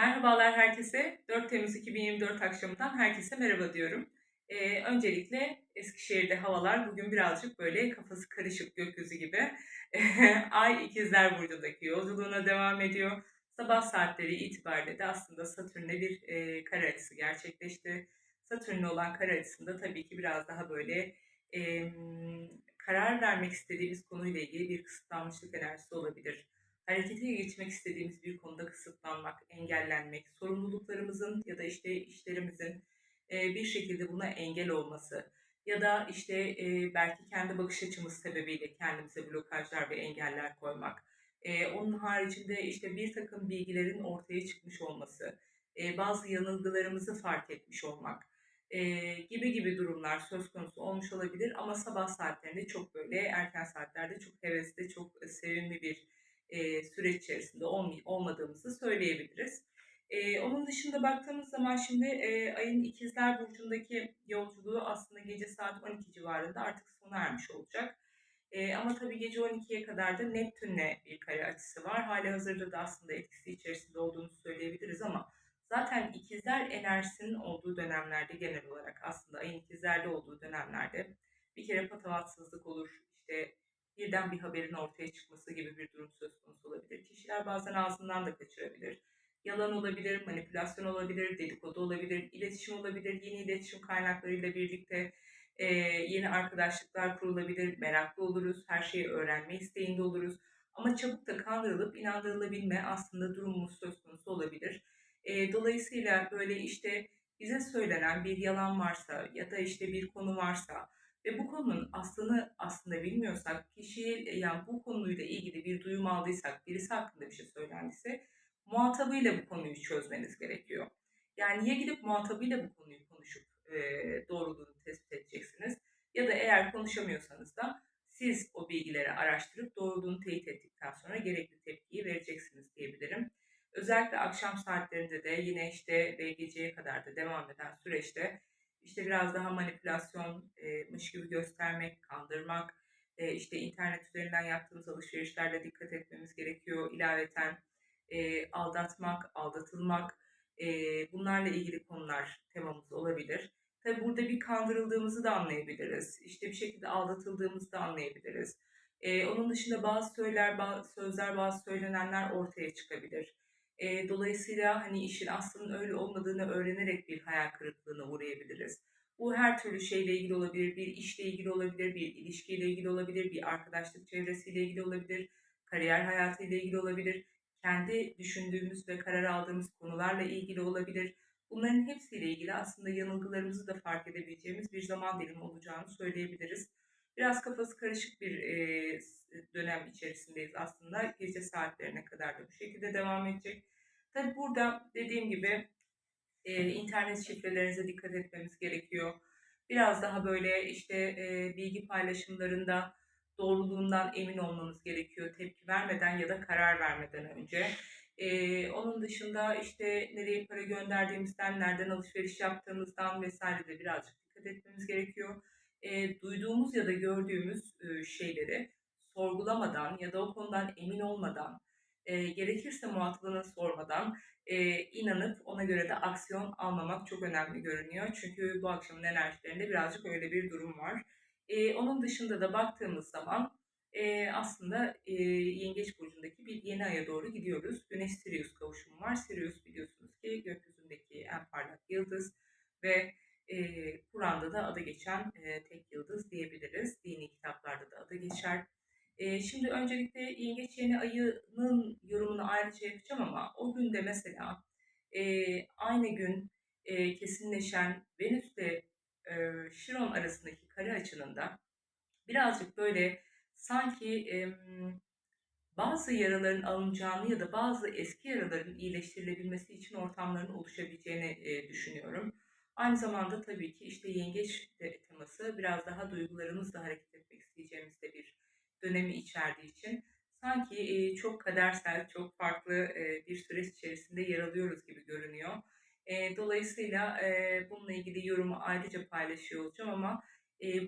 Merhabalar herkese. 4 Temmuz 2024 akşamından herkese merhaba diyorum. Ee, öncelikle Eskişehir'de havalar bugün birazcık böyle kafası karışık gökyüzü gibi. Ay ikizler burcundaki yolculuğuna devam ediyor. Sabah saatleri itibariyle de aslında Satürn'le bir e, kare açısı gerçekleşti. Satürn'le olan kare açısında tabii ki biraz daha böyle e, karar vermek istediğimiz konuyla ilgili bir kısıtlanmışlık enerjisi olabilir harekete geçmek istediğimiz bir konuda kısıtlanmak, engellenmek, sorumluluklarımızın ya da işte işlerimizin e, bir şekilde buna engel olması ya da işte e, belki kendi bakış açımız sebebiyle kendimize blokajlar ve engeller koymak. E, onun haricinde işte bir takım bilgilerin ortaya çıkmış olması, bazı yanılgılarımızı fark etmiş olmak gibi gibi durumlar söz konusu olmuş olabilir ama sabah saatlerinde çok böyle erken saatlerde çok hevesli, çok sevimli bir e, süreç içerisinde olmay- olmadığımızı söyleyebiliriz. E, onun dışında baktığımız zaman şimdi e, ayın ikizler burcundaki yolculuğu aslında gece saat 12 civarında artık sona ermiş olacak. E, ama tabii gece 12'ye kadar da Neptün'le bir kare açısı var. Hali hazırda da aslında etkisi içerisinde olduğunu söyleyebiliriz ama zaten ikizler enerjisinin olduğu dönemlerde genel olarak aslında ayın ikizlerde olduğu dönemlerde bir kere patavatsızlık olur, işte birden bir haberin ortaya çıkması gibi bir durum söz konusu olabilir. Kişiler bazen ağzından da kaçırabilir. Yalan olabilir, manipülasyon olabilir, dedikodu olabilir, iletişim olabilir, yeni iletişim kaynaklarıyla birlikte e, yeni arkadaşlıklar kurulabilir, meraklı oluruz, her şeyi öğrenme isteğinde oluruz. Ama çabuk da kandırılıp inandırılabilme aslında durumumuz söz konusu olabilir. E, dolayısıyla böyle işte bize söylenen bir yalan varsa ya da işte bir konu varsa ve bu konunun aslını aslında bilmiyorsak, kişiye yani bu konuyla ilgili bir duyum aldıysak, birisi hakkında bir şey söylendiyse muhatabıyla bu konuyu çözmeniz gerekiyor. Yani ya gidip muhatabıyla bu konuyu konuşup e, doğruluğunu tespit edeceksiniz ya da eğer konuşamıyorsanız da siz o bilgileri araştırıp doğruluğunu teyit ettikten sonra gerekli tepkiyi vereceksiniz diyebilirim. Özellikle akşam saatlerinde de yine işte ve geceye kadar da devam eden süreçte işte biraz daha manipülasyonmuş gibi göstermek, kandırmak, işte internet üzerinden yaptığımız alışverişlerle dikkat etmemiz gerekiyor. İlaveten aldatmak, aldatılmak, bunlarla ilgili konular temamız olabilir. Tabi burada bir kandırıldığımızı da anlayabiliriz. İşte bir şekilde aldatıldığımızı da anlayabiliriz. E, onun dışında bazı söyler, bazı sözler, bazı söylenenler ortaya çıkabilir. E, dolayısıyla hani işin aslında öyle olmadığını öğrenerek bir hayal kırıklığına uğrayabiliriz. Bu her türlü şeyle ilgili olabilir, bir işle ilgili olabilir, bir ilişkiyle ilgili olabilir, bir arkadaşlık çevresiyle ilgili olabilir, kariyer hayatıyla ilgili olabilir, kendi düşündüğümüz ve karar aldığımız konularla ilgili olabilir. Bunların hepsiyle ilgili aslında yanılgılarımızı da fark edebileceğimiz bir zaman dilimi olacağını söyleyebiliriz. Biraz kafası karışık bir e, dönem içerisindeyiz aslında. Gece saatlerine kadar da bu şekilde devam edecek. Tabi burada dediğim gibi e, internet şifrelerinize dikkat etmemiz gerekiyor. Biraz daha böyle işte e, bilgi paylaşımlarında doğruluğundan emin olmamız gerekiyor. Tepki vermeden ya da karar vermeden önce. Ee, onun dışında işte nereye para gönderdiğimizden, nereden alışveriş yaptığımızdan vesaire de birazcık dikkat etmemiz gerekiyor. Ee, duyduğumuz ya da gördüğümüz e, şeyleri sorgulamadan ya da o konudan emin olmadan e, gerekirse muhatabına sormadan e, inanıp ona göre de aksiyon almamak çok önemli görünüyor. Çünkü bu akşamın enerjilerinde birazcık öyle bir durum var. E, onun dışında da baktığımız zaman e, aslında e, Yengeç Burcu'ndaki bir yeni aya doğru gidiyoruz. Güneş-Sirius kavuşumu var. Sirius biliyorsunuz ki gökyüzündeki en parlak yıldız ve e, Kur'an'da da adı geçen e, tek yıldız diyebiliriz. Dini kitaplarda da adı geçer. E, şimdi öncelikle yengeç yeni ayının yorumunu ayrıca yapacağım ama o günde mesela e, aynı gün e, kesinleşen Venüs ile e, Şiron arasındaki kare açının da birazcık böyle sanki e, bazı yaraların alınacağını ya da bazı eski yaraların iyileştirilebilmesi için ortamların oluşabileceğini e, düşünüyorum. Aynı zamanda tabii ki işte yengeç teması biraz daha duygularımızla hareket etmek isteyeceğimiz de bir dönemi içerdiği için sanki çok kadersel, çok farklı bir süreç içerisinde yer alıyoruz gibi görünüyor. Dolayısıyla bununla ilgili yorumu ayrıca paylaşıyor olacağım ama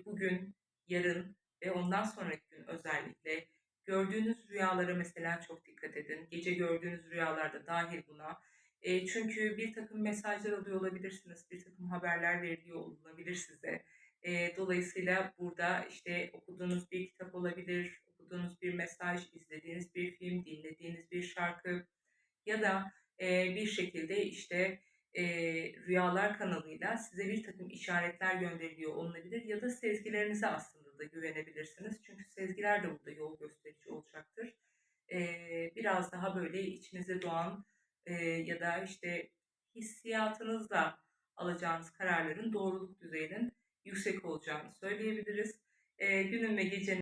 bugün, yarın ve ondan sonraki gün özellikle gördüğünüz rüyalara mesela çok dikkat edin. Gece gördüğünüz rüyalarda dahil buna. Çünkü birtakım mesajlar alıyor olabilirsiniz, birtakım haberler veriliyor olabilir size. Eee, dolayısıyla burada, işte, okuduğunuz bir kitap olabilir, okuduğunuz bir mesaj, izlediğiniz bir film, dinlediğiniz bir şarkı ya da, eee, bir şekilde, işte, eee, rüyalar kanalıyla size birtakım işaretler gönderiliyor olunabilir ya da sezgilerinize aslında da güvenebilirsiniz. Çünkü sezgiler de burada yol gösterici olacaktır. Eee, biraz daha, böyle, içinize doğan, eee, ya da, işte, hissiyatınızla alacağınız kararların doğruluk düzeyinin yüksek olacağını söyleyebiliriz. Eee, günün ve gecenin